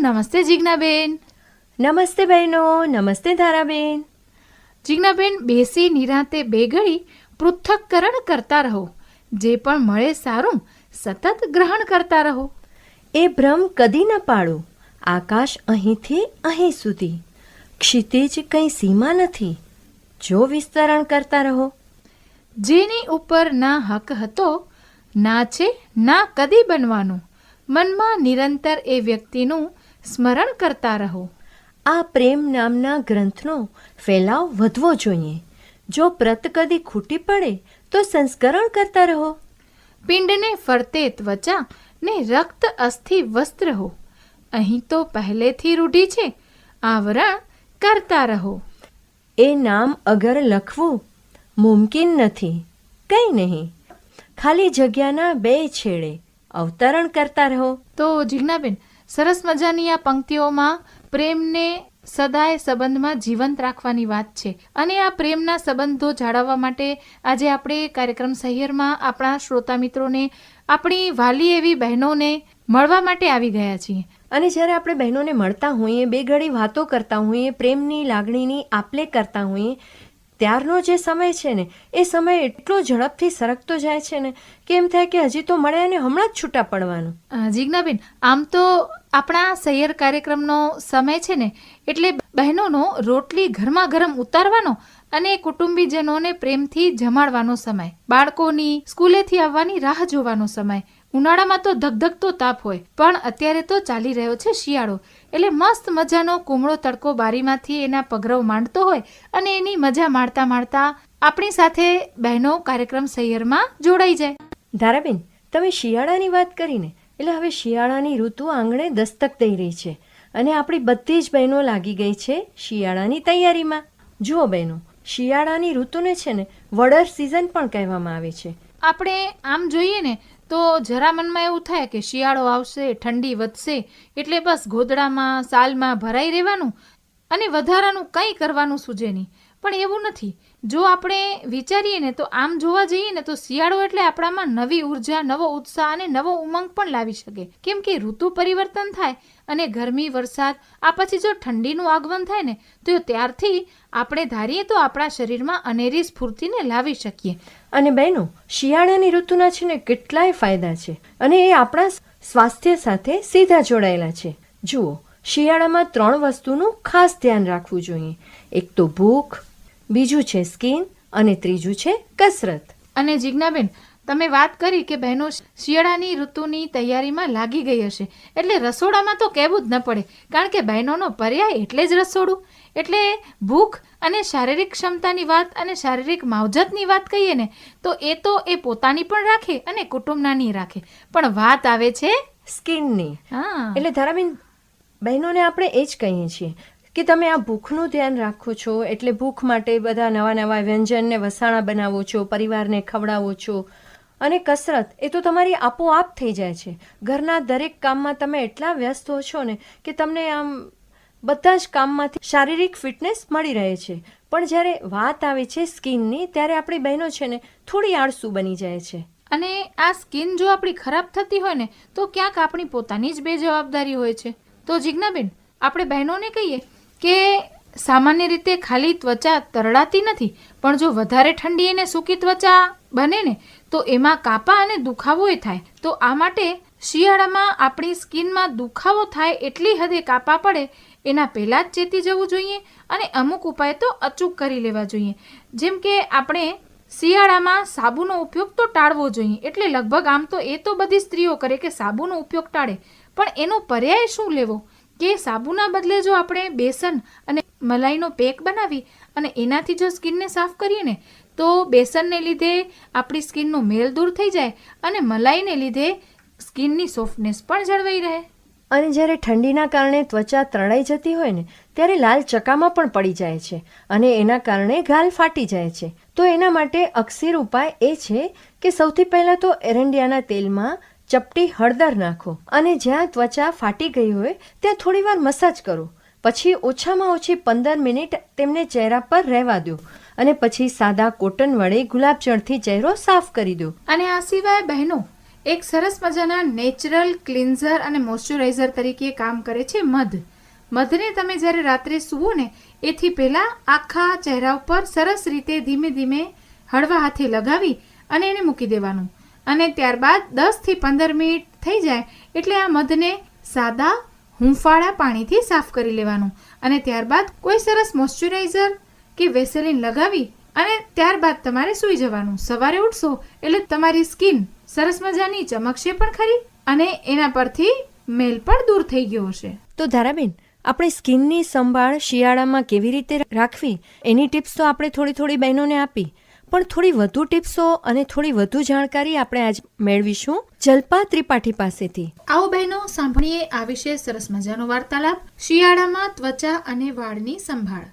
નમસ્તે જિજ્ઞાબેન. નમસ્તે બહેનો નમસ્તે ધારાબેન. જીજ્ઞાબેન બેસી નિરાંતે બે ઘડી પૃથ્થકરણ કરતા રહો. જે પણ મળે સારું સતત ગ્રહણ કરતા રહો. એ ભ્રમ કદી ન પાડો આકાશ અહીંથી અહીં સુધી. ક્ષિતિજ કંઈ સીમા નથી. જો વિસ્તરણ કરતા રહો. જેની ઉપર ના હક હતો ના છે ના કદી બનવાનું. મનમાં નિરંતર એ વ્યક્તિનું સ્મરણ કરતા રહો. આ પ્રેમ નામના ગ્રંથનો ફેલાવ વધવો જોઈએ. જો પ્રત કદી ખૂટી પડે, તો સંસ્કરણ કરતા રહો. પિંડને ફરતે ત્વચા ને રક્ત અસ્થિ વસ્ત્ર હો. અહીં તો પહેલેથી રૂઢી છે. આવરણ કરતા રહો. એ નામ અગર લખવું મુમકિન નથી. કંઈ નહીં. ખાલી જગ્યાના બે છેડે અવતરણ કરતા રહો. તો જીજ્ઞાબેન સરસ મજાની આ પંક્તિઓમાં પ્રેમને સદાય સંબંધમાં જીવંત રાખવાની વાત છે. અને આ પ્રેમના સંબંધો જાળવવા માટે આજે આપણે કાર્યક્રમ સહિયરમાં આપણા શ્રોતા મિત્રોને આપણી વાલી એવી બહેનોને મળવા માટે આવી ગયા છીએ. અને જ્યારે આપણે બહેનોને મળતા હોઈએ બે ઘડી વાતો કરતા હોઈએ પ્રેમની લાગણીની આપલે કરતા હોઈએ ત્યારનો જે સમય છે ને એ સમય એટલો ઝડપથી સરકતો જાય છે ને કે એમ થાય કે હજી તો મળે અને હમણાં જ છૂટા પડવાનું. જીજ્ઞાબેન આમ તો આપણા સૈયર કાર્યક્રમનો સમય છે ને, એટલે બહેનોનો રોટલી ગરમા ગરમ ઉતારવાનો અને કુટુંબીજનોને પ્રેમથી જમાડવાનો સમય, બાળકોની સ્કૂલેથી આવવાની રાહ જોવાનો સમય. ઉનાળામાં તો ધગધગતો તાપ હોય, પણ અત્યારે તો ચાલી રહ્યો છે શિયાળો. એટલે મસ્ત મજાનો કુમળો તડકો બારીમાંથી એના પગરવ માંડતો હોય અને એની મજા માણતા માણતા આપણી સાથે બહેનો કાર્યક્રમ સૈયરમાં જોડાઈ જાય. ધારાબેન, તમે શિયાળાની વાત કરીને એટલે હવે શિયાળાની ઋતુ આંગણે દસ્તક દઈ રહી છે. અને આપણી બધી જ બહેનો લાગી ગઈ છે શિયાળાની તૈયારીમાં. જુઓ બહેનો, શિયાળાની ઋતુને છે ને વડર સિઝન પણ કહેવામાં આવે છે. આપણે આમ જોઈએ ને, તો જરા મનમાં એવું થાય કે શિયાળો આવશે, ઠંડી વધશે, એટલે બસ ગોદડામાં, સાલમાં ભરાઈ રહેવાનું અને વધારાનું કંઈ કરવાનું સૂજે નહીં. પણ એવું નથી. જો આપણે વિચારીએ ને તો આમ જોવા જઈએ ને તો શિયાળો એટલે આપણામાં નવી ઊર્જા, નવો ઉત્સાહ અને નવો ઉમંગ પણ લાવી શકે. કેમ કે ઋતુ પરિવર્તન થાય અને ગરમી, વરસાદ, આ પછી જો ઠંડીનું આગમન થાય ને, તો ત્યારથી આપણે ધારીએ તો આપણા શરીરમાં અનેરી સ્ફૂર્તિને લાવી શકીએ. અને બહેનો, શિયાળાની ઋતુના છે ને કેટલાય ફાયદા છે અને એ આપણા સ્વાસ્થ્ય સાથે સીધા જોડાયેલા છે. જુઓ, શિયાળામાં ત્રણ વસ્તુનું ખાસ ધ્યાન રાખવું જોઈએ. એક તો ભૂખ બીજું છે સ્કિન અને ત્રીજું છે કસરત. અને જીજ્ઞાબેન તમે વાત કરી કે બહેનો શિયાળાની ઋતુની તૈયારીમાં લાગી ગઈ હશે એટલે રસોડામાં તો કહેવું જ ન પડે કારણ કે બહેનોનો પર્યાય એટલે જ રસોડું. એટલે ભૂખ અને શારીરિક ક્ષમતાની વાત અને શારીરિક માવજતની વાત કહીએ ને તો એ તો એ પોતાની પણ રાખે અને કુટુંબનાની રાખે. પણ વાત આવે છે સ્કિનની. હા. એટલે ધારાબેન બહેનોને આપણે એ જ કહીએ છીએ. કે તમે આ ભૂખનું ધ્યાન રાખો છો એટલે ભૂખ માટે બધા નવા નવા વ્યંજનને વસાણા બનાવો છો, પરિવારને ખવડાવો છો. અને કસરત, એ તો તમારી આપોઆપ થઈ જાય છે. ઘરના દરેક કામમાં તમે એટલા વ્યસ્ત હો છો ને કે તમને આમ બધા જ કામમાંથી શારીરિક ફિટનેસ મળી રહે છે. પણ જ્યારે વાત આવે છે સ્કિનની, ત્યારે આપણી બહેનો છે ને થોડી આળસુ બની જાય છે. અને આ સ્કિન જો આપણી ખરાબ થતી હોય ને, તો ક્યાંક આપણી પોતાની જ બેજવાબદારી હોય છે. તો જિજ્ઞાબેન, આપણે બહેનોને કહીએ? કે સામાન્ય રીતે ખાલી ત્વચા તરડાતી નથી, પણ જો વધારે ઠંડી અને સૂકી ત્વચા બને ને, તો એમાં કાપા અને દુખાવો થાય. તો આ માટે શિયાળામાં આપણી સ્કિનમાં દુખાવો થાય એટલી હદે કાપા પડે, એના પહેલાં જ ચેતી જવું જોઈએ અને અમુક ઉપાય તો અચૂક કરી લેવા જોઈએ. જેમ કે આપણે શિયાળામાં સાબુનો ઉપયોગ તો ટાળવો જોઈએ, એટલે લગભગ આમ તો એ તો બધી સ્ત્રીઓ કરે કે સાબુનો ઉપયોગ ટાળે. પણ એનો પર્યાય શું લેવો? કે સાબુના બદલે જો આપણે બેસન અને મલાઈનો પેક બનાવી અને એનાથી જો સ્કિનને સાફ કરીએ ને, તો બેસનને લીધે આપણી સ્કિનનો મેલ દૂર થઈ જાય અને મલાઈને લીધે સ્કિનની સોફ્ટનેસ પણ જળવાઈ રહે. અને જ્યારે ઠંડીના કારણે ત્વચા તણાઈ જતી હોય ને, ત્યારે લાલ ચકામાં પણ પડી જાય છે અને એના કારણે ગાલ ફાટી જાય છે. તો એના માટે અક્ષીર ઉપાય એ છે કે સૌથી પહેલાં તો એરંડિયાના તેલમાં ચપટી હળદર નાખો અને જ્યાં ત્વચા ફાટી ગઈ હોય, ત્યાં થોડીવાર મસાજ કરો. પછી ઓછામાં ઓછી પંદર મિનિટ તેમને ચહેરા પર રહેવા દો અને પછી સાદા કોટન વડે ગુલાબજળથી ચહેરો સાફ કરી દો. અને આ સિવાય બહેનો, એક સરસ મજાના નેચરલ ક્લિન્ઝર અને મોઇશ્ચરાઇઝર તરીકે કામ કરે છે મધ. મધને તમે જ્યારે રાત્રે સૂવો ને, એથી પહેલાં આખા ચહેરા ઉપર સરસ રીતે ધીમે ધીમે હળવા હાથે લગાવી અને એને મૂકી દેવાનું. અને ત્યારબાદ દસથી પંદર મિનિટ થઈ જાય એટલે આ મધને સાદા હૂંફાળા પાણીથી સાફ કરી લેવાનું. અને ત્યારબાદ કોઈ સરસ મોઇશ્ચરાઇઝર કે વેસેલિન લગાવી અને ત્યારબાદ તમારે સૂઈ જવાનું. સવારે ઉઠશો એટલે તમારી સ્કિન સરસ મજાની ચમકશે પણ ખરી અને એના પરથી મેલ પણ દૂર થઈ ગયો હશે. તો ધારાબેન, આપણે સ્કિનની સંભાળ શિયાળામાં કેવી રીતે રાખવી? એની ટિપ્સ તો આપણે થોડી થોડી બહેનોને આપી. પણ થોડી વધુ ટિપ્સો અને થોડી વધુ જાણકારી આપણે આજ મેળવીશું જલ્પા ત્રિપાઠી પાસેથી. આવો બહેનો સાંભળીએ આ વિશે સરસ મજાનો વાર્તાલાપ. શિયાળામાં ત્વચા અને વાળની સંભાળ.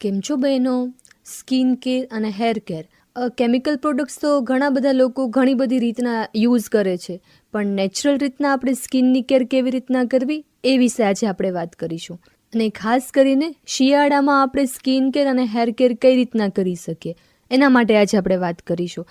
કેમ છો બહેનો? સ્કિન કેર અને હેર કેર. કેમિકલ પ્રોડક્ટ્સ તો ઘણા બધા લોકો ઘણી બધી રીતના યુઝ કરે છે. પણ નેચરલ રીતના આપણે સ્કિનની કેર કેવી રીતના કરવી? એ વિશે આજે આપણે વાત કરીશું. અને ખાસ કરીને શિયાળામાં આપણે સ્કિન કેર અને હેર કેર કઈ રીતના કરી શકીએ? એના માટે આજે આપણે વાત કરીશું.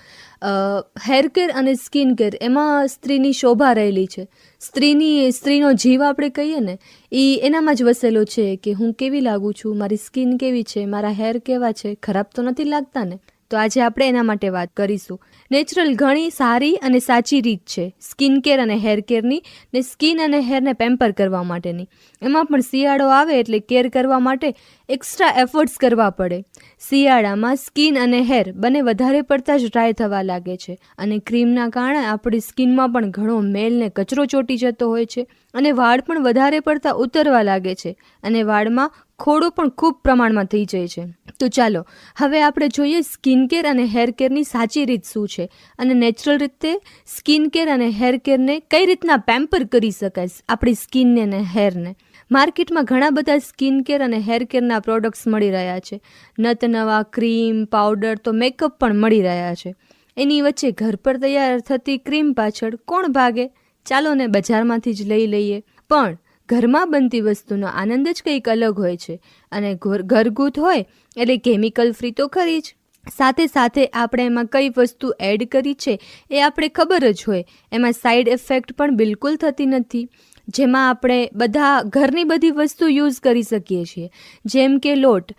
હેર કેર અને સ્કિન કેર, એમાં સ્ત્રીની શોભા રહેલી છે. સ્ત્રીની, સ્ત્રીનો જીવ આપણે કહીએ ને, એ એનામાં જ વસેલો છે કે હું કેવી લાગું છું? મારી સ્કિન કેવી છે? મારા હેર કેવા છે? ખરાબ તો નથી લાગતા ને? તો આજે આપણે એના માટે વાત કરીશું. નેચરલ ઘણી સારી અને સાચી રીત છે. સ્કિન કેર અને હેર કેરની ને સ્કિન અને હેરને પેમ્પર કરવા માટેની. એમાં પણ શિયાળો આવે એટલે કેર કરવા માટે એક્સ્ટ્રા એફર્ટ્સ કરવા પડે. શિયાળામાં સ્કિન અને હેર બંને વધારે પડતા જ ડ્રાય થવા લાગે છે અને ક્રીમના કારણે આપણી સ્કિનમાં પણ ઘણો મેલ ને કચરો ચોટી જતો હોય છે અને વાળ પણ વધારે પડતા ઉતરવા લાગે છે અને વાળમાં ખોડો પણ ખૂબ પ્રમાણમાં થઈ જાય છે. તો ચાલો, હવે આપણે જોઈએ સ્કિન કેર અને હેર કેરની સાચી રીત શું છે અને નેચરલ રીતે સ્કિન કેર અને હેર કેરને કઈ રીતના પેમ્પર કરી શકાય આપણી સ્કિનને અને હેરને. માર્કેટમાં ઘણા બધા સ્કિન કેર અને હેર કેરના પ્રોડક્ટ્સ મળી રહ્યા છે. નત નવા, ક્રીમ, પાવડર તો મેકઅપ પણ મળી રહ્યા છે. એની વચ્ચે ઘર પર તૈયાર થતી ક્રીમ પાછળ કોણ ભાગે? ચાલો ને બજારમાંથી જ લઈ લઈએ. પણ ઘરમાં બનતી વસ્તુનો આનંદ જ કંઈક અલગ હોય છે. અને ઘર- ઘરગુથ હોય એટલે કેમિકલ ફ્રી તો ખરી જ. સાથે સાથે આપણે એમાં કઈ વસ્તુ એડ કરી છે એ આપણે ખબર જ હોય. એમાં સાઈડ ઇફેક્ટ પણ બિલકુલ થતી નથી. જેમાં આપણે બધા ઘરની બધી વસ્તુ યુઝ કરી શકીએ છીએ. જેમ કે લોટ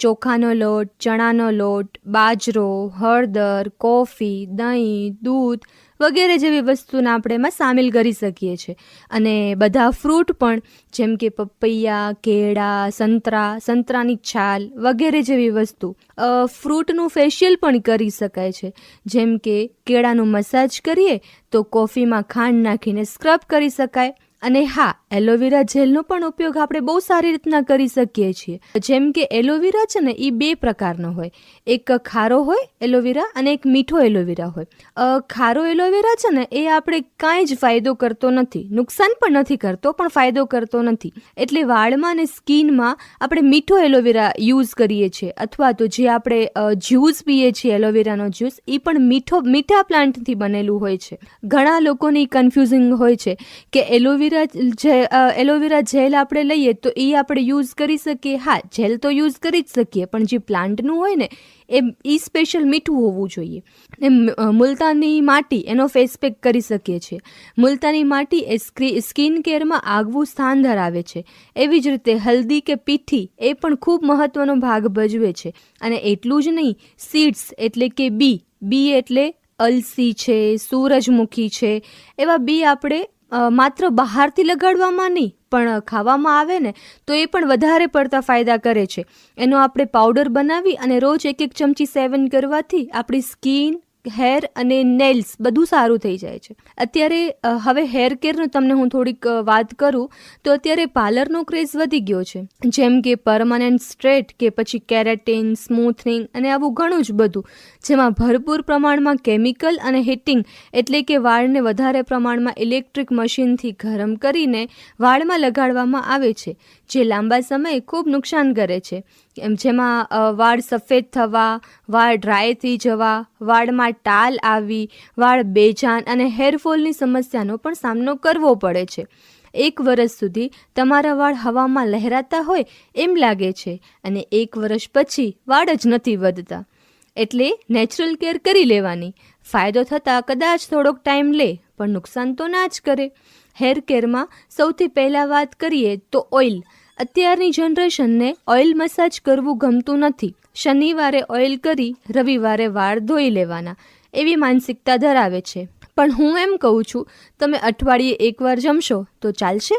ચોખાનો લોટ, ચણાનો લોટ, બાજરો, હળદર, કોફી, દહીં, દૂધ વગેરે જેવી વસ્તુને આપણે એમાં સામેલ કરી શકીએ છીએ. અને બધા ફ્રૂટ પણ, જેમ કે પપૈયા, કેળા, સંતરા, સંતરાની છાલ વગેરે જેવી વસ્તુ ફ્રૂટનું ફેશિયલ પણ કરી શકાય છે. જેમ કે કેળાનું મસાજ કરીએ તો કોફીમાં ખાંડ નાખીને સ્ક્રબ કરી શકાય. અને હા એલોવેરા જેલનો પણ ઉપયોગ આપણે બહુ સારી રીતના કરી શકીએ છીએ. જેમ કે એલોવેરા છે ને એ બે પ્રકારનો હોય. એક ખારો હોય એલોવેરા અને એક મીઠો એલોવેરા હોય. ખારો એલોવેરા છે ને, એ આપણે કાંઈ જ ફાયદો કરતો નથી. નુકસાન પણ નથી કરતો, પણ ફાયદો કરતો નથી. એટલે વાળમાં અને સ્કિનમાં આપણે મીઠો એલોવેરા યુઝ કરીએ છીએ. અથવા તો જે આપણે જ્યુસ પીએ છીએ એલોવેરાનો જ્યુસ એ પણ મીઠો, મીઠા પ્લાન્ટથી બનેલું હોય છે. ઘણા લોકોની કન્ફ્યુઝિંગ હોય છે કે એલોવેરા અ, એલોવેરા જેલ આપણે લઈએ તો એ આપણે યુઝ કરી શકીએ. હા જેલ તો યુઝ કરી જ શકીએ પણ જે પ્લાન્ટનું હોય ને એ એ સ્પેશિયલ મીઠું હોવું જોઈએ. ને મુલતાની માટી એનો ફેસ પેક કરી શકીએ છીએ. મુલતાની માટી એ સ્કિન કેરમાં આગવું સ્થાન ધરાવે છે. એવી જ રીતે હલ્દી કે પીઠી એ પણ ખૂબ મહત્વનો ભાગ ભજવે છે. અને એટલું જ નહીં સીડ્સ એટલે કે બી બી એટલે અલસી છે સૂરજમુખી છે એવા બી આપણે માત્ર બહારથી લગાડવામાં નહીં, પણ ખાવામાં આવે ને, તો એ પણ વધારે પડતા ફાયદા કરે છે. એનો આપણે પાવડર બનાવી અને રોજ એક એક ચમચી સેવન કરવાથી આપણી સ્કિન હેર અને નેલ્સ બધું સારું થઈ જાય છે. અત્યારે હવે હેર કેરનું તમને હું થોડીક વાત કરું, તો અત્યારે પાર્લરનો ક્રેઝ વધી ગયો છે. જેમ કે પરમાનન્ટ સ્ટ્રેટ કે પછી કેરેટિન, સ્મૂથનિંગ અને આવું ઘણું જ બધું, જેમાં ભરપૂર પ્રમાણમાં કેમિકલ અને હીટિંગ એટલે કે વાળને વધારે પ્રમાણમાં ઇલેક્ટ્રિક મશીનથી ગરમ કરીને વાળમાં લગાડવામાં આવે છે, જે લાંબા સમયે ખૂબ નુકસાન કરે છે. જેમાં વાળ સફેદ થવા, વાળ ડ્રાય થઈ જવા, વાળમાં ટાલ આવી, વાળ બેજાન અને હેરફોલની સમસ્યાનો પણ સામનો કરવો પડે છે. એક વર્ષ સુધી તમારા વાળ હવામાં લહેરાતા હોય એમ લાગે છે અને એક વર્ષ પછી વાળ જ નથી વધતા. એટલે નેચરલ કેર કરી લેવાની. ફાયદો થતાં કદાચ થોડોક ટાઈમ લે, પણ નુકસાન તો ના જ કરે. હેર કેરમાં સૌથી પહેલાં વાત કરીએ તો ઓઇલ અત્યારની જનરેશનને ઓઇલ મસાજ કરવું ગમતું નથી. શનિવારે ઓઇલ કરી, રવિવારે વાળ ધોઈ લેવાના, એવી માનસિકતા ધરાવે છે. પણ હું એમ કહું છું, તમે અઠવાડિયે એકવાર જમશો, તો ચાલશે?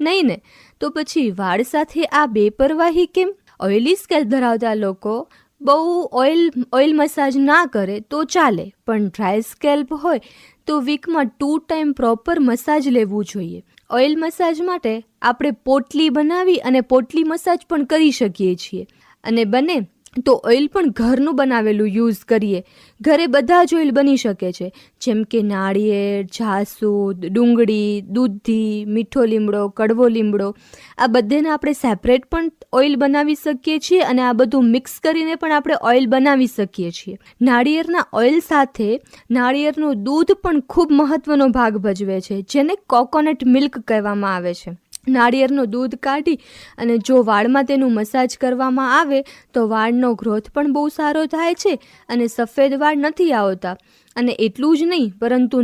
નહીં ને? તો પછી વાળ સાથે આ બેપરવાહી કેમ? ઓઇલી સ્કેલ્પ ધરાવતા લોકો બહુ ઓઇલ ઓઇલ મસાજ ના કરે તો ચાલે, પણ ડ્રાય સ્કેલ્પ હોય તો વીકમાં ટુ ટાઈમ પ્રોપર મસાજ લેવું જોઈએ. ઓઇલ મસાજ માટે આપણે પોટલી બનાવી અને પોટલી મસાજ પણ કરી શકીએ છીએ. અને બને તો ઓઇલ પણ ઘરનું બનાવેલું યુઝ કરીએ. ઘરે બધા જ ઓઇલ બની શકે છે. જેમ કે નાળિયેર, જાસૂદ, ડુંગળી, દૂધી, મીઠો લીમડો, કડવો લીમડો. આ બધાને આપણે સેપરેટ પણ ઓઇલ બનાવી શકીએ છીએ અને આ બધું મિક્સ કરીને પણ આપણે ઓઇલ બનાવી શકીએ છીએ. નાળિયેરના ઓઇલ સાથે નાળિયેરનું દૂધ પણ ખૂબ મહત્ત્વનો ભાગ ભજવે છે, જેને કોકોનટ મિલ્ક કહેવામાં આવે છે. નાળિયેરનું દૂધ કાઢી અને જો વાળમાં તેનું મસાજ કરવામાં આવે, તો વાળનો ગ્રોથ પણ બહુ સારો થાય છે અને સફેદ વાળ નથી આવતા. અને એટલું જ નહીં, પરંતુ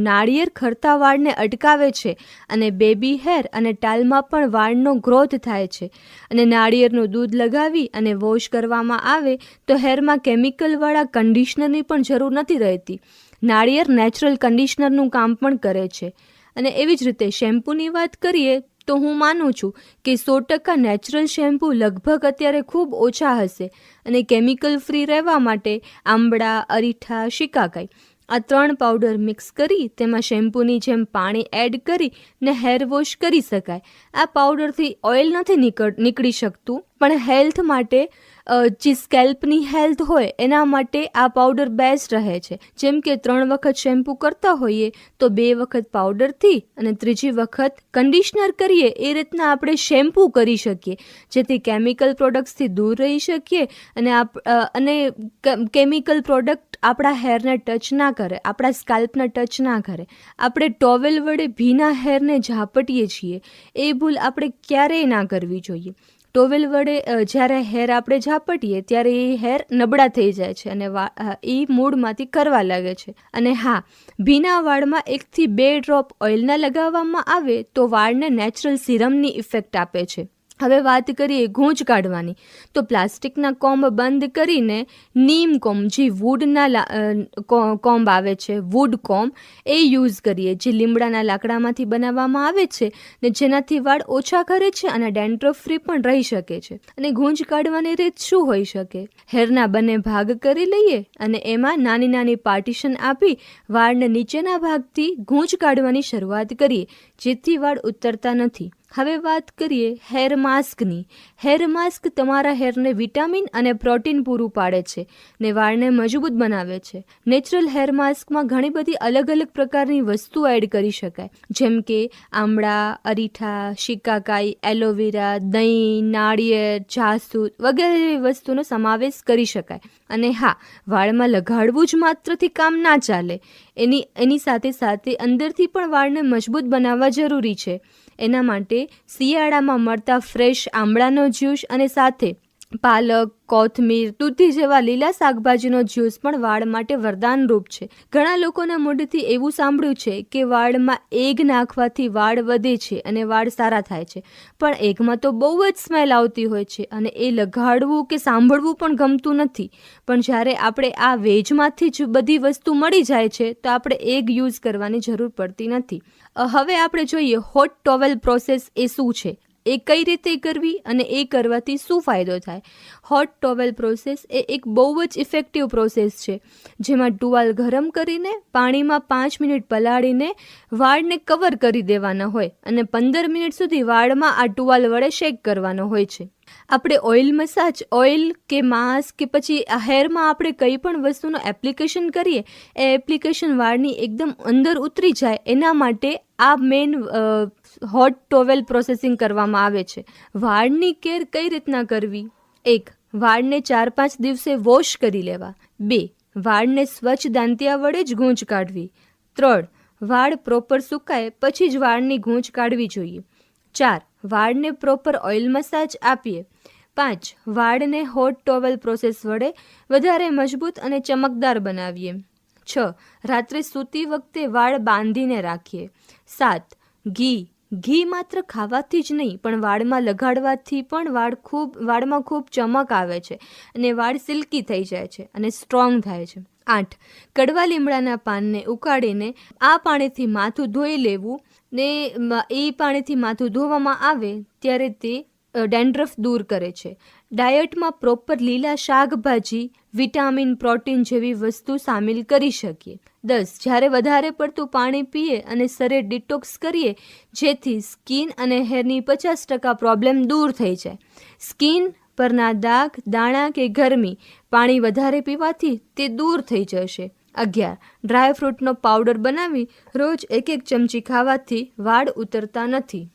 નાળિયેર ખરતા વાળને અટકાવે છે અને બેબી હેર અને ટાલમાં પણ વાળનો ગ્રોથ થાય છે. અને નાળિયેરનું દૂધ લગાવી અને વોશ કરવામાં આવે, તો હેરમાં કેમિકલવાળા કન્ડિશનરની પણ જરૂર નથી રહેતી. નાળિયેર નેચરલ કન્ડિશનરનું કામ પણ કરે છે. અને એવી જ રીતે શેમ્પૂની વાત કરીએ તો હું માનું છું કે સો ટકા નેચરલ શેમ્પૂ લગભગ અત્યારે ખૂબ ઓછા હશે અને કેમિકલ ફ્રી રહેવા માટે આંબળા, અરીઠા, શિકાકાઈ આ ત્રણ પાવડર મિક્સ કરી તેમાં શેમ્પૂની જેમ પાણી એડ કરી ને હેર વોશ કરી શકાય. આ પાવડરથી ઓઇલ નથી નીકળ, નીકળી શકતું, પણ હેલ્થ માટે જે સ્કેલ્પની હેલ્થ હોય, એના માટે આ પાવડર બેસ્ટ રહે છે. જેમ કે ત્રણ વખત શેમ્પૂ કરતા હોઈએ, તો બે વખત પાવડરથી અને ત્રીજી વખત કન્ડિશનર કરીએ, એ રીતના આપણે શેમ્પૂ કરી શકીએ. જેથી કેમિકલ પ્રોડક્ટ્સથી દૂર રહી શકીએ અને આપ અને કેમિકલ પ્રોડક્ટ આપણા હેરને ટચ ના કરે, આપણા સ્કાલ્પને ટચ ના કરે. આપણે ટોવેલ વડે ભીના હેરને ઝાપટીએ છીએ. એ ભૂલ આપણે ક્યારેય ના કરવી જોઈએ. ટોવેલ વડે જ્યારે હેર આપણે ઝાપટીએ ત્યારે એ હેર નબળા થઈ જાય છે અને એ મૂળમાંથી કરવા લાગે છે. અને હા, ભીના વાળમાં એકથી બે ડ્રોપ ઓઇલના લગાવવામાં આવે તો વાળને નેચરલ સિરમની ઇફેક્ટ આપે છે. હવે વાત કરીએ ગૂંચ કાઢવાની. તો પ્લાસ્ટિકના કોમ્બ બંધ કરીને નીમ કોમ્બ, જે વુડના કોમ્બ આવે છે વુડ કોમ્બ, એ યુઝ કરીએ. જે લીમડાના લાકડામાંથી બનાવવામાં આવે છે ને જેનાથી વાળ ઓછા કરે છે અને ડેન્ડ્રફ ફ્રી પણ રહી શકે છે. અને ગૂંજ કાઢવાની રીત શું હોઈ શકે? હેરના બંને ભાગ કરી લઈએ અને એમાં નાની નાની પાર્ટીશન આપી વાળને નીચેના ભાગથી ઘૂંચ કાઢવાની શરૂઆત કરીએ, જેથી વાળ ઉતરતા નથી. હવે વાત કરીએ હેર માસ્કની. હેર માસ્ક તમારા હેરને વિટામિન અને પ્રોટીન પૂરું પાડે છે ને વાળને મજબૂત બનાવે છે. નેચરલ હેર માસ્કમાં ઘણી બધી અલગ અલગ પ્રકારની વસ્તુ એડ કરી શકાય. જેમ કે આમળા, અરીઠા, શિકાકાઈ, એલોવેરા, દહીં, નાળિયેર, જાસૂદ વગેરે વસ્તુનો સમાવેશ કરી શકાય. અને હા, વાળમાં લગાડવું જ માત્રથી કામ ના ચાલે. એની એની સાથે સાથે અંદરથી પણ વાળને મજબૂત બનાવવા જરૂરી છે. એના માટે શિયાળામાં મળતા ફ્રેશ આમળાનો જ્યુસ અને સાથે પાલક, કોથમીર, દૂધી જેવા લીલા શાકભાજીનો જ્યુસ પણ વાળ માટે વરદાનરૂપ છે. ઘણા લોકોના મોઢેથી એવું સાંભળ્યું છે કે વાળમાં એગ નાખવાથી વાળ વધે છે અને વાળ સારા થાય છે. પણ એગમાં તો બહુ જ સ્મેલ આવતી હોય છે અને એ લગાડવું કે સાંભળવું પણ ગમતું નથી. પણ જ્યારે આપણે આ વેજમાંથી જ બધી વસ્તુ મળી જાય છે, તો આપણે એગ યુઝ કરવાની જરૂર પડતી નથી. હવે આપણે જોઈએ હોટ ટોવેલ પ્રોસેસ એ શું છે? એ કઈ રીતે કરવી અને એ કરવાથી શું ફાયદો થાય? હોટ ટોવેલ પ્રોસેસ એ એક બહુ જ ઇફેક્ટિવ પ્રોસેસ છે, જેમાં ટુવાલ ગરમ કરીને, પાણીમાં પાંચ મિનિટ પલાળીને, વાળને કવર કરી દેવાના હોય અને પંદર મિનિટ સુધી વાળમાં આ ટુવાલ વડે શેક કરવાનો હોય છે. આપણે ઓઇલ મસાજ ઓઇલ કે માસ્ક કે પછી હેરમાં આપણે કંઈ પણ વસ્તુનું એપ્લિકેશન કરીએ, એ એપ્લિકેશન વાળની એકદમ અંદર ઉતરી જાય એના માટે આ મેઇન હોટ ટોવેલ પ્રોસેસિંગ કરવામાં આવે છે. વાળની કેર કઈ રીતના કરવી? એક, વાળને ચાર પાંચ દિવસે વોશ કરી લેવા. બે, વાળને સ્વચ્છ દાંતિયા વડે જ ગૂંચ કાઢવી. ત્રણ, વાળ પ્રોપર સુકાય પછી જ વાળની ગૂંચ કાઢવી જોઈએ. ચાર, વાળને પ્રોપર ઓઇલ મસાજ આપીએ. પાંચ, વાળને હોટ ટોવેલ પ્રોસેસ વડે વધારે મજબૂત અને ચમકદાર બનાવીએ. છ, રાત્રે સૂતી વખતે વાળ બાંધીને રાખીએ. સાત, ઘી ઘી માત્ર ખાવાથી જ નહીં, પણ વાળમાં લગાડવાથી પણ વાળ ખૂબ, વાળમાં ખૂબ ચમક આવે છે અને વાળ સિલ્કી થઈ જાય છે અને સ્ટ્રોંગ થાય છે. આઠ, કડવા લીમડાના પાનને ઉકાળીને આ પાણીથી માથું ધોઈ લેવું ને એ પાણીથી માથું ધોવામાં આવે ત્યારે તે ડેન્ડ્રફ દૂર કરે છે. ડાયટમાં પ્રોપર લીલા શાકભાજી, વિટામિન, પ્રોટીન જેવી વસ્તુ સામેલ કરી શકીએ. દસ, જ્યારે વધારે પડતું પાણી પીએ અને શરીર ડિટોક્સ કરીએ, જેથી સ્કિન અને હેરની પચાસ ટકા પ્રોબ્લેમ દૂર થઈ જાય. સ્કિન પરના દાગ, દાણા કે ગરમી પાણી વધારે પીવાથી તે દૂર થઈ જશે. અગિયાર, ડ્રાય ફ્રૂટનો પાવડર બનાવી રોજ એક એક ચમચી ખાવાથી વાળ ઉતરતા નથી.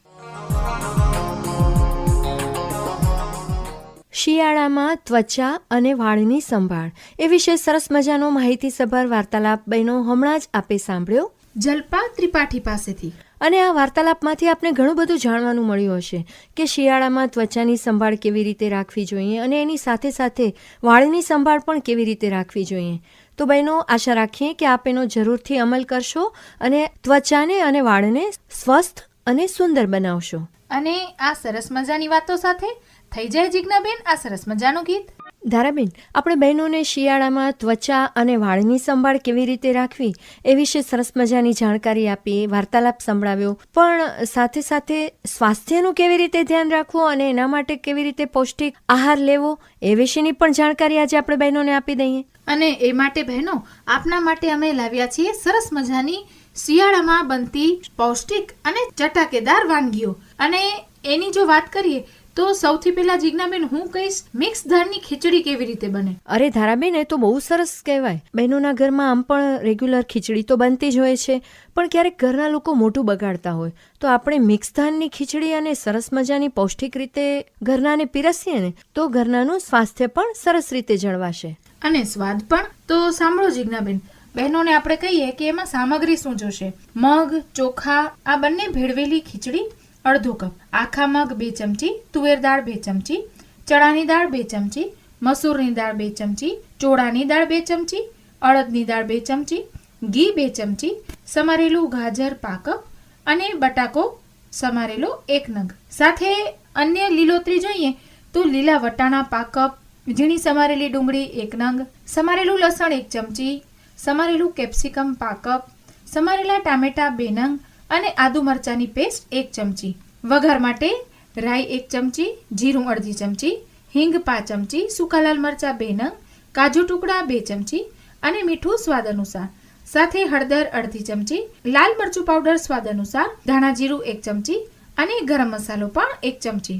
શિયાળામાં ત્વચા અને વાળની સંભાળ. એ વિશે સરસ મજાનો માહિતીસભર વાર્તાલાપ બહેનો હમણાં જ આપે સાંભળ્યો. જલ્પા ત્રિપાઠી પાસેથી. અને આ વાર્તાલાપમાંથી આપણે ઘણું બધું જાણવાનું મળ્યું હશે કે શિયાળામાં ત્વચાની સંભાળ કેવી રીતે રાખવી જોઈએ અને એની સાથે સાથે વાળની સંભાળ પણ કેવી રીતે રાખવી જોઈએ. તો બહેનો આશા રાખીએ કે આપ એનો જરૂરથી અમલ કરશો અને ત્વચાને અને વાળને સ્વસ્થ અને સુંદર બનાવશો. અને આ સરસ મજાની વાતો સાથે થઈ જાય જિજ્ઞાબેન? આ સરસ મજાનું ગીત. ધારાબેન આપણે બહેનોને શિયાળામાં ત્વચા અને વાળની સંભાળ કેવી રીતે રાખવી એ વિશે સરસ મજાની જાણકારી આપી વાર્તાલાપ સંભળાવ્યો. પણ સાથે સાથે સ્વાસ્થ્યનું કેવી રીતે ધ્યાન રાખવું અને એના માટે કેવી રીતે પૌષ્ટિક આહાર લેવો એ વિશેની પણ જાણકારી આજે આપણે બહેનોને આપી દઈએ. અને એ માટે બહેનો આપના માટે અમે લાવ્યા છીએ સરસ મજાની શિયાળામાં બનતી પૌષ્ટિક અને ચટાકેદાર વાનગીઓ. અને એની જો વાત કરીએ તો સૌથી પહેલા જિજ્ઞાબેન હું કહીશ મિક્સ ધાનની ખીચડી કેવી રીતે બને? અરે ધારાબેન એ તો બહુ સરસ કહેવાય. બહેનોના ઘરમાં આમ પણ રેગ્યુલર ખીચડી તો બનતી જ હોય છે. પણ ક્યારેક ઘરના લોકો મોટું બગાડતા હોય. તો આપણે મિક્સ ધાનની ખીચડી અને સરસ મજાની પૌષ્ટિક રીતે ઘરનાને પીરસીએ ને તો ઘરનાનું સ્વાસ્થ્ય પણ સરસ રીતે જળવાશે. અને સ્વાદ પણ? તો સાંભળો જિજ્ઞાબેન બહેનોને આપણે કહીએ કે એમાં સામગ્રી શું જોશે? મગ ચોખા આ બંને ભેળવેલી ખીચડી? અડધો કપ આખા મગ બે ચમચી, તુવેર દાળ બે ચમચી, ચણાની દાળ બે ચમચી, મસૂરની દાળ બે ચમચી, ચોળાની દાળ બે ચમચી, અડદની દાળ બે ચમચી, ઘી બે ચમચી, સમારેલું ગાજર પાકપ અને બટાકો સમારેલો એક નંગ. સાથે અન્ય લીલોતરી જોઈએ તો લીલા વટાણા પાકપ, ઝીણી સમારેલી ડુંગળી એક નંગ, સમારેલું લસણ એક ચમચી, સમારેલું કેપ્સિકમ પાકપ, સમારેલા ટામેટા બે નંગ અને આદુ મરચાંની પેસ્ટ એક ચમચી. વઘાર માટે રાઈ એક ચમચી, જીરું અડધી ચમચી, હિંગ પાંચ ચમચી, સૂકા લાલ મરચાં બે નંગ, કાજુ ટુકડા બે ચમચી અને મીઠું સ્વાદ અનુસાર. સાથે હળદર અડધી ચમચી, લાલ મરચું પાવડર સ્વાદ અનુસાર, ધાણા જીરું એક ચમચી અને ગરમ મસાલો પણ એક ચમચી.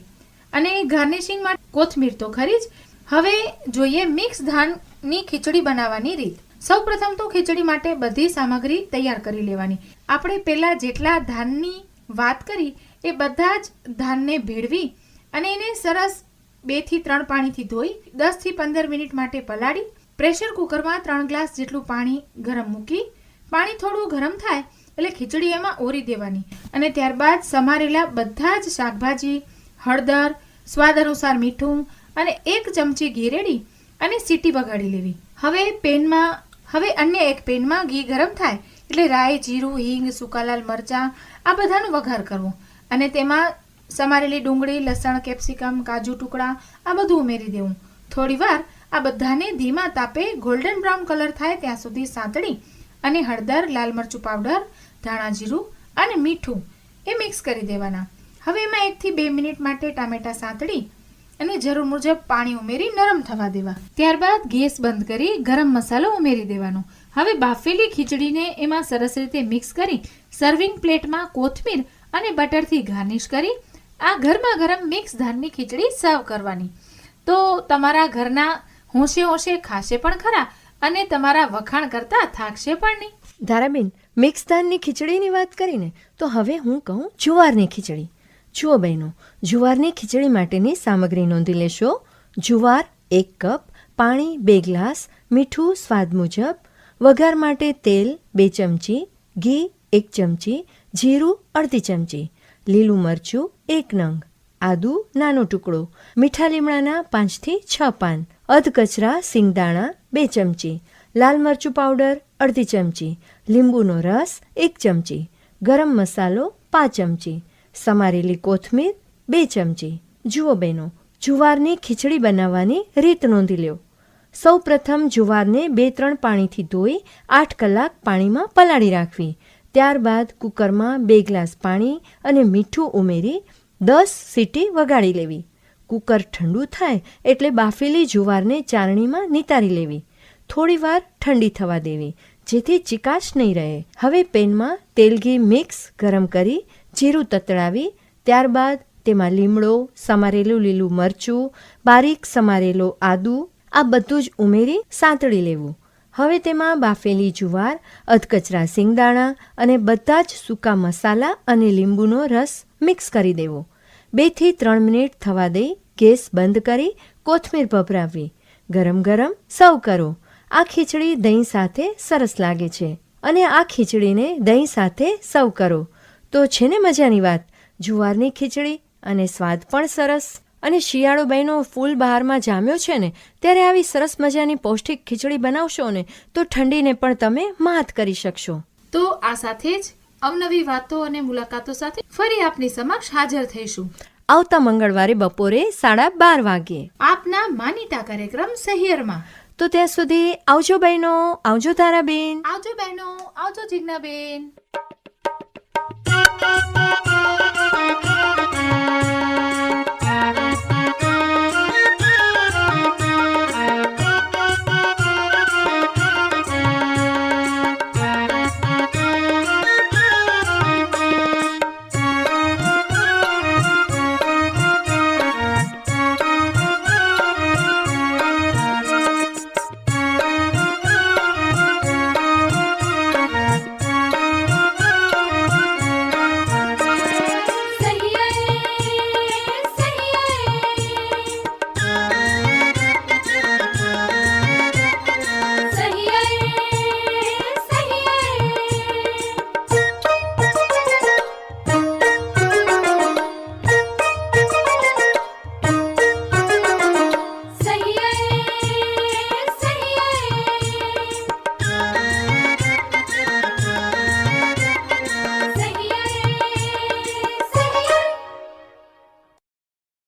અને ગાર્નિશિંગ કોથમીર તો ખરી જ. હવે જોઈએ મિક્સ ધાનની ખીચડી બનાવવાની રીત. સૌપ્રથમ તો ખીચડી માટે બધી સામગ્રી તૈયાર કરી લેવાની. આપણે પહેલાં જેટલા ધાનની વાત કરી, એ બધા જ ધાનને ભેળવી અને એને સરસ બેથી ત્રણ પાણીથી ધોઈ દસથી પંદર મિનિટ માટે પલાળી, પ્રેશર કુકરમાં ત્રણ ગ્લાસ જેટલું પાણી ગરમ મૂકી, પાણી થોડું ગરમ થાય એટલે ખીચડી એમાં ઓરી દેવાની. અને ત્યારબાદ સમારેલા બધા જ શાકભાજી, હળદર, સ્વાદ અનુસાર મીઠું અને એક ચમચી ઘી રેડી અને સીટી વગાડી લેવી. હવે પેનમાં હવે અન્ય એક પેનમાં ઘી ગરમ થાય એટલે રાઈ, જીરું, હિંગ સુકાલાલ મરચાં, આ બધાનો વઘાર કરવો. અને તેમાં સમારેલી ડુંગળી, લસણ, કેપ્સિકમ, કાજુ ટુકડા, આ બધું ઉમેરી દેવું. થોડીવાર આ બધાને ધીમા તાપે ગોલ્ડન બ્રાઉન કલર થાય ત્યાં સુધી સાંતળી અને હળદર, લાલ મરચું પાવડર ધાણા જીરું અને મીઠું એ મિક્સ કરી દેવાના. હવે એમાં એકથી બે મિનિટ માટે ટામેટા સાંતળી અને જરૂર મુજબ પાણી ઉમેરી નરમ થવા દેવા. ત્યારબાદ ગેસ બંધ કરી ગરમ મસાલો ઉમેરી દેવાનો. હવે બાફેલી ખીચડીને એમાં સરસ રીતે મિક્સ કરી સર્વિંગ પ્લેટમાં કોથમીર અને બટરથી ગાર્નિશ કરી આ ગરમા ગરમ મિક્સ ધાનની ખીચડી સર્વ કરવાની. તો તમારા ઘરના હોંશે હોંશે ખાશે પણ ખરા અને તમારા વખાણ કરતા થાકશે પણ નહીં. ધારાબેન, મિક્સ ધાનની ખીચડીની વાત કરીને તો હવે હું કહું જુવારની ખીચડી. જુઓ બહેનો, જુવારની ખીચડી માટેની સામગ્રી નોંધી લેશો. જુવાર, એક કપ, પાણી, બે ગ્લાસ, મીઠું, સ્વાદ મુજબ. વઘાર માટે તેલ, બે ચમચી, ઘી, એક ચમચી, જીરું, અડધી ચમચી. લીલું મરચું, એક નંગ. આદુ, નાનો ટુકડો. મીઠા લીમડાના પાંચથી છ પાન. અધકચરા સિંગદાણા, બે ચમચી. લાલ મરચું પાવડર, અડધી ચમચી. લીંબુનો રસ, એક ચમચી. ગરમ મસાલો, પાંચ ચમચી. સમારેલી કોથમીર, બે ચમચી. જુઓ બહેનો, જુવારની ખીચડી બનાવવાની રીત નોંધી લ્યો. સૌ પ્રથમ જુવારને બે ત્રણ પાણીથી ધોઈ આઠ કલાક પાણીમાં પલાળી રાખવી. ત્યારબાદ કુકરમાં બે ગ્લાસ પાણી અને મીઠું ઉમેરી દસ સીટી વગાડી લેવી. કુકર ઠંડુ થાય એટલે બાફેલી જુવારને ચારણીમાં નિતારી લેવી. થોડીવાર ઠંડી થવા દેવી, જેથી ચિકાશ નહીં રહે. હવે પેનમાં તેલગી મિક્સ ગરમ કરી જીરું તતડાવી, ત્યારબાદ તેમાં લીમડો, સમારેલું લીલું મરચું, બારીક સમારેલો આદુ, આ બધું જ ઉમેરી સાંતળી લેવું. હવે તેમાં બાફેલી જુવાર, અધકચરા સિંગદાણા અને બધા જ સૂકા મસાલા અને લીંબુનો રસ મિક્સ કરી દેવો. બેથી ત્રણ મિનિટ થવા દઈ ગેસ બંધ કરી કોથમીર ભભરાવવી ગરમ ગરમ સર્વ કરો. આ ખીચડી દહીં સાથે સરસ લાગે છે. અને આ ખીચડીને દહીં સાથે સર્વ કરો. તો છે ને મજાની વાત? જુવારની ખીચડી અને સ્વાદ પણ સરસ. અને શિયાળો બહેનો ફૂલ બહારમાં જામ્યો છે ને ત્યારે આવી સરસ મજાની પૌષ્ટિક ખીચડી બનાવશો ને તો ઠંડીને પણ તમે માત કરી શકશો. તો આ સાથે જ અવનવી વાતો અને મુલાકાતો સાથે ફરી આપની સમક્ષ હાજર થઈશું. આવતા મંગળવારે બપોરે સાડા બાર વાગ્યે. આપના માનીતા કાર્યક્રમ સહિયરમાં. તો ત્યાં સુધી આવજો બહેનો આવજો તારાબેન. આવજો બહેનો આવજો જિજ્ઞાબેન. Thank you.